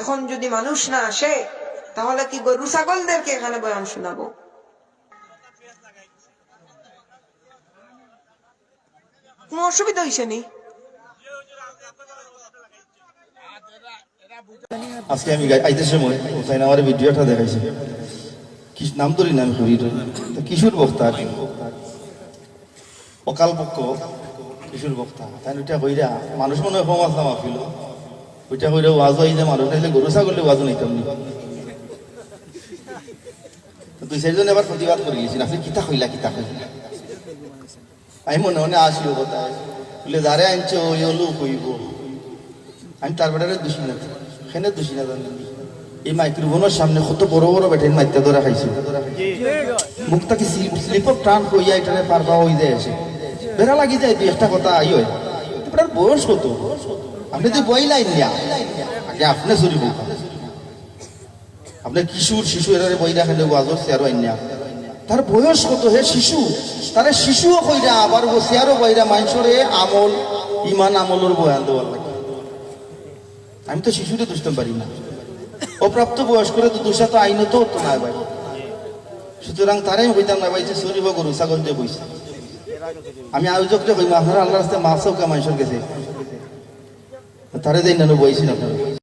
এখন যদি মানুষ না আসে, তাহলে কি গরু ছাগলদেরকে এখানে বয়ান শোনাবো? কোনো অসুবিধা হয়েছে নি? আজকে আমি আইতে সময় আমার ভিডিওটা দেখাইছে। নাম ধরি নাম করি কিশোর বক্তা। অকাল পক্ষ কিশোর বক্তা। তাই ওইটা কইরা, মানুষ মনে হয় ওইটা কইরা ওয়াজ হয় যে মানুষ নাইলে গরু ছাগলে ওয়াজ নাইতাম নি দুই চারিজন এবার প্রতিবাদ করে গেছিল। আপনি কিতা কইলা কিতা কইলা আমি মনে মনে আসিও কথা বলে যারে আনছে ওই হলো কইব আমি তার বেটারে দোষী না সেনে দোষী না জানি এই মাইক্রোফোনের সামনে কত বড় বড় বেটেন মাইত্যা ধরে খাইছে। মুখটাকে স্লিপ অফ টান কইয়া এটারে পার পাওয়া হয়ে যায় এসে বেড়া লাগি যায়, দুই একটা কথা আই হয়। আপনার বয়স কত? আপনি তো বই লাইন নিয়া আগে আপনি বলতাম আপনার কিশোর, শিশু, এরারে বই রাখলে ওয়াজর চেয়ারও আইনিয়া তার বয়স কত হে শিশু? তারে শিশুও কইরা, আবার চেয়ারও বইরা মানুষরে আমল, ইমান আমলের বয়ান দেওয়ার আমি তো শিশুরে দুষতে পারি না। অপ্রাপ্ত বয়স করে তো দোষা তো আইনে তো হতো না ভাই। সুতরাং তারাই হইতাম না ভাই যে শরীর গরু, ছাগল দিয়ে বইছে। আমি আয়োজকটা কইম আপনারা আল্লাহ রাস্তায় মাছও কে মানুষের গেছে। তারে যাই